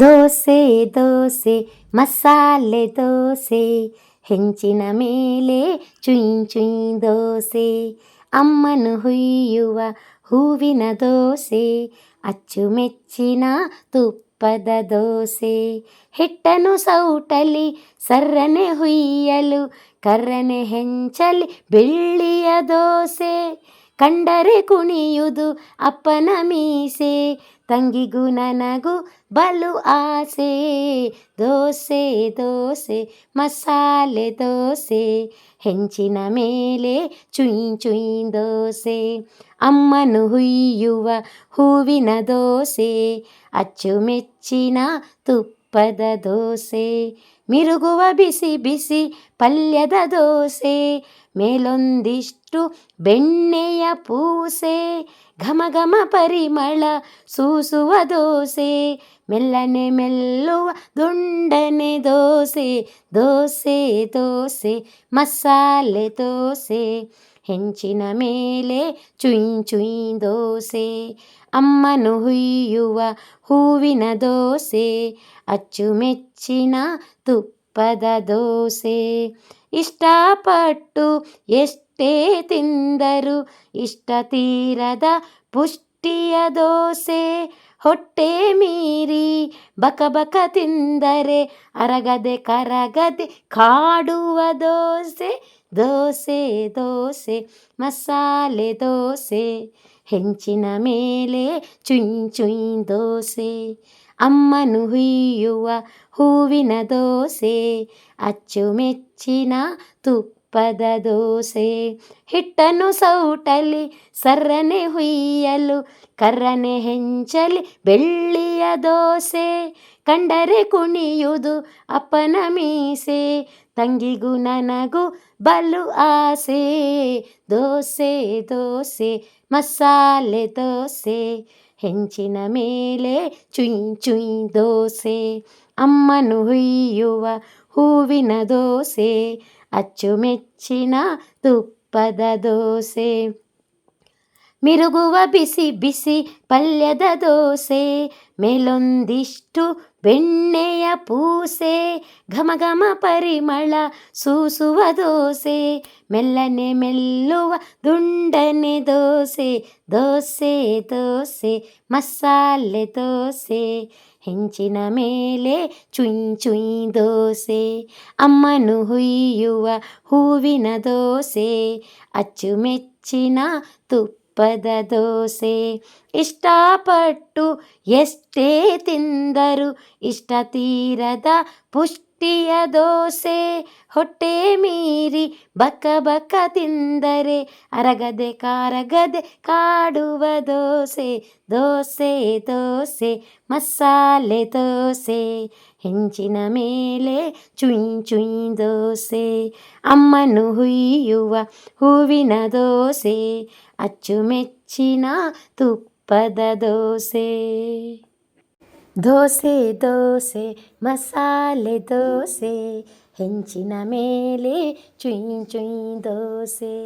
ದೋಸೆ ದೋಸೆ, ಮಸಾಲೆ ದೋಸೆ, ಹೆಂಚಿನ ಮೇಲೆ ಚುಯ್ ಚುಯಿ ದೋಸೆ, ಅಮ್ಮನು ಹುಯ್ಯುವ ಹೂವಿನ ದೋಸೆ, ಅಚ್ಚುಮೆಚ್ಚಿನ ತುಪ್ಪದ ದೋಸೆ, ಹಿಟ್ಟನು ಸೌಟಲಿ ಸರ್ರನೆ ಹುಯ್ಯಲು, ಕರ್ರನೆ ಹೆಂಚಲಿ ಬೆಳ್ಳಿಯ ದೋಸೆ ಕಂಡರೆ ಕುಣಿಯುವುದು ಅಪ್ಪನ ಮೀಸೆ ತಂಗಿಗೂ ನನಗೂ ಬಲು ಆಸೆ ದೋಸೆ ದೋಸೆ ಮಸಾಲೆ ದೋಸೆ ಹೆಂಚಿನ ಮೇಲೆ ಚುಯ್ ಚುಯ್ ದೋಸೆ ಅಮ್ಮನು ಹುಯ್ಯುವ ಹೂವಿನ ದೋಸೆ ಅಚ್ಚುಮೆಚ್ಚಿನ ತುಪ್ಪದ ದೋಸೆ, ಮಿರುಗುವ ಬಿಸಿ ಬಿಸಿ ಪಲ್ಯದ ದೋಸೆ, ಮೇಲೊಂದಿಷ್ಟು ಬೆಣ್ಣೆಯ ಪೂಸೆ, ಘಮ ಘಮ ಪರಿಮಳ ಸೂಸುವ ದೋಸೆ, ಮೆಲ್ಲನೆ ಮೆಲ್ಲುವ ದುಂಡನೆ ದೋಸೆ ದೋಸೆ ದೋಸೆ, ಮಸಾಲೆ ದೋಸೆ. ಹೆಂಚಿನ ಮೇಲೆ ಚುಯಿ ಚುಯಿ ದೋಸೆ, ಅಮ್ಮನು ಹುಯ್ಯುವ ಹೂವಿನ ದೋಸೆ, ಅಚ್ಚುಮೆಚ್ಚಿನ ತುಪ್ಪದ ದೋಸೆ. ಇಷ್ಟಪಟ್ಟು ಎಷ್ಟೇ ತಿಂದರು ಇಷ್ಟ ತೀರದ ಪುಷ್ಟಿಯ ದೋಸೆ. ಹೊಟ್ಟೆ ಮೀರಿ ಬಕ ಬಕ ತಿಂದರೆ ಅರಗದೆ ಕರಗದೆ ಕಾಡುವ ದೋಸೆ ದೋಸೆ ದೋಸೆ, ಮಸಾಲೆ ದೋಸೆ, ಹೆಂಚಿನ ಮೇಲೆ ಚುಯ್ ಚುಯ್ ದೋಸೆ, ಅಮ್ಮನು ಹುಯ್ಯುವ ಹೂವಿನ ದೋಸೆ, ಅಚ್ಚುಮೆಚ್ಚಿನ ತುಪ್ಪದ ದೋಸೆ ಹಿಟ್ಟನ್ನು ಸೌಟಲಿ ಸರ್ರನೆ ಹುಯ್ಯಲು, ಕರ್ರನೆ ಹೆಂಚಲಿ ಬೆಳ್ಳಿಯ ದೋಸೆ ಕಂಡರೆ ಕುಣಿಯುವುದು ಅಪ್ಪನ ಮೀಸೆ, ತಂಗಿಗೂ ನನಗೂ ಬಲು ಆಸೆ, ದೋಸೆ ದೋಸೆ, ಮಸಾಲೆ ದೋಸೆ. ಹೆಂಚಿನ ಮೇಲೆ ಚುಯ್ ಚುಯ್ ದೋಸೆ ಅಮ್ಮನು ಹುಯ್ಯುವ ಹೂವಿನ ದೋಸೆ ಅಚ್ಚುಮೆಚ್ಚಿನ ತುಪ್ಪದ ದೋಸೆ ಮಿರುಗುವ ಬಿಸಿ ಬಿಸಿ ಪಲ್ಯದ ದೋಸೆ, ಮೇಲೊಂದಿಷ್ಟು ಬೆಣ್ಣೆಯ ಪೂಸೆ, ಘಮ ಘಮ ಪರಿಮಳ ಸೂಸುವ ದೋಸೆ, ಮೆಲ್ಲನೆ ಮೆಲ್ಲುವ ದುಂಡನೆ ದೋಸೆ ದೋಸೆ ದೋಸೆ, ಮಸಾಲೆ ದೋಸೆ, ಹೆಂಚಿನ ಮೇಲೆ ಚುಯ್ ಚುಯ್ ದೋಸೆ, ಅಮ್ಮನು ಹುಯ್ಯುವ ಹೂವಿನ ದೋಸೆ, ಅಚ್ಚುಮೆಚ್ಚಿನ ತುಪ್ಪದ ದೋಸೆ. ಇಷ್ಟಪಟ್ಟು ಎಷ್ಟೇ ತಿಂದರು ಇಷ್ಟ ತೀರದ ಪುಷ್ಟಿಯ ದೋಸೆ ಹೊಟ್ಟೆ ಮೀರಿ ಬಕ ಬಕ ತಿಂದರೆ ಅರಗದೆ ಕಾರಗದೆ ಕಾಡುವ ದೋಸೆ ದೋಸೆ ದೋಸೆ, ಮಸಾಲೆ ದೋಸೆ, ಹೆಂಚಿನ ಮೇಲೆ ಚುಯ್ ಚುಯ್ ದೋಸೆ, ಅಮ್ಮನು ಹುಯ್ಯುವ ಹೂವಿನ ದೋಸೆ, ಅಚ್ಚುಮೆಚ್ಚಿನ ತುಪ್ಪದ ದೋಸೆ. ದೋಸೆ ದೋಸೆ ಮಸಾಲೆ ದೋಸೆ ಹೆಂಚಿನ ಮೇಲೆ ಚುಯ್ ಚುಯ್ ದೋಸೆ.